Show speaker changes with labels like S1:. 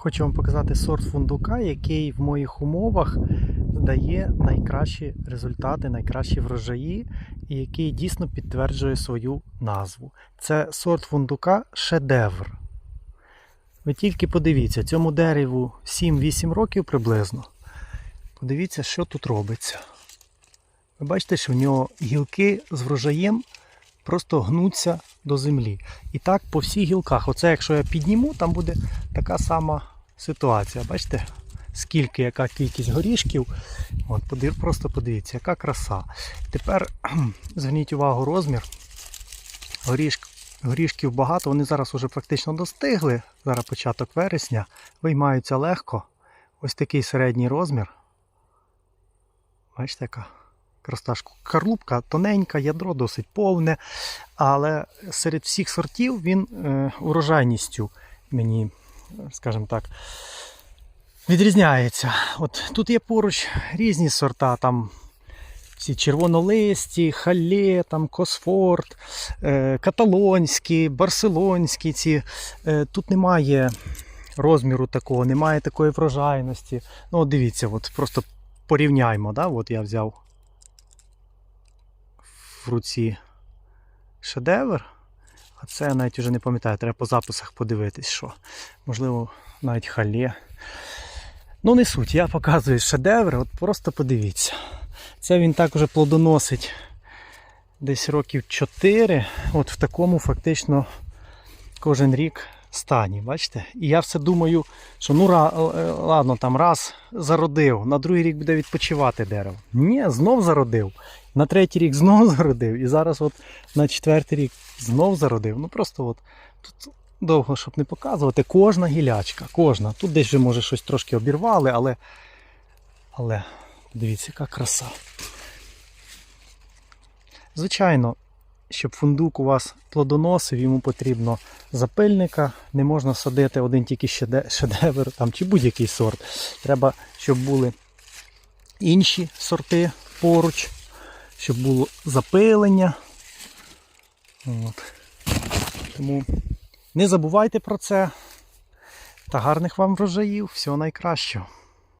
S1: Хочу вам показати сорт фундука, який в моїх умовах дає найкращі результати, найкращі врожаї, і який дійсно підтверджує свою назву. Це сорт фундука шедевр. Ви тільки подивіться, цьому дереву 7-8 років приблизно. Подивіться, що тут робиться. Ви бачите, що в нього гілки з врожаєм просто гнуться до землі. І так по всіх гілках. Оце, якщо я підніму, там буде така сама ситуація. Бачите, скільки, яка кількість горішків. От, просто подивіться, яка краса. Тепер зверніть увагу розмір. Горішк, горішків багато, вони зараз вже практично достигли. Зараз початок вересня. Виймаються легко. Ось такий середній розмір. Бачите, яка краса. Карлупка тоненька, ядро досить повне. Але серед всіх сортів він е, урожайністю мені, скажімо так, відрізняється. От тут є поруч різні сорта, там всі червонолисті, халє, там Косфорд, е, каталонські, барселонські. Ці. Е, тут немає розміру такого, немає такої врожайності. Ну, от дивіться, от просто порівняймо. Да? От я взяв в руці шедевр. А це я навіть вже не пам'ятаю, треба по записах подивитись, що. Можливо, навіть халє. Ну, не суть, я показую шедевр, от просто подивіться. Це він так уже плодоносить десь років 4. От в такому фактично кожен рік стані. Бачите? І я все думаю, що ну е, ладно, там раз зародив, на другий рік буде відпочивати дерево. Ні, знов зародив. На третій рік знов зародив. І зараз от на четвертий рік знов зародив. Ну просто от тут довго, щоб не показувати, кожна гілячка, кожна. Тут десь вже може щось трошки обірвали, але. Але дивіться, яка краса. Звичайно, щоб фундук у вас плодоносив, йому потрібно запильника. Не можна садити один тільки шедевр там, чи будь-який сорт. Треба, щоб були інші сорти поруч, щоб було запилення. От. Тому не забувайте про це. Та гарних вам врожаїв. Всього найкращого.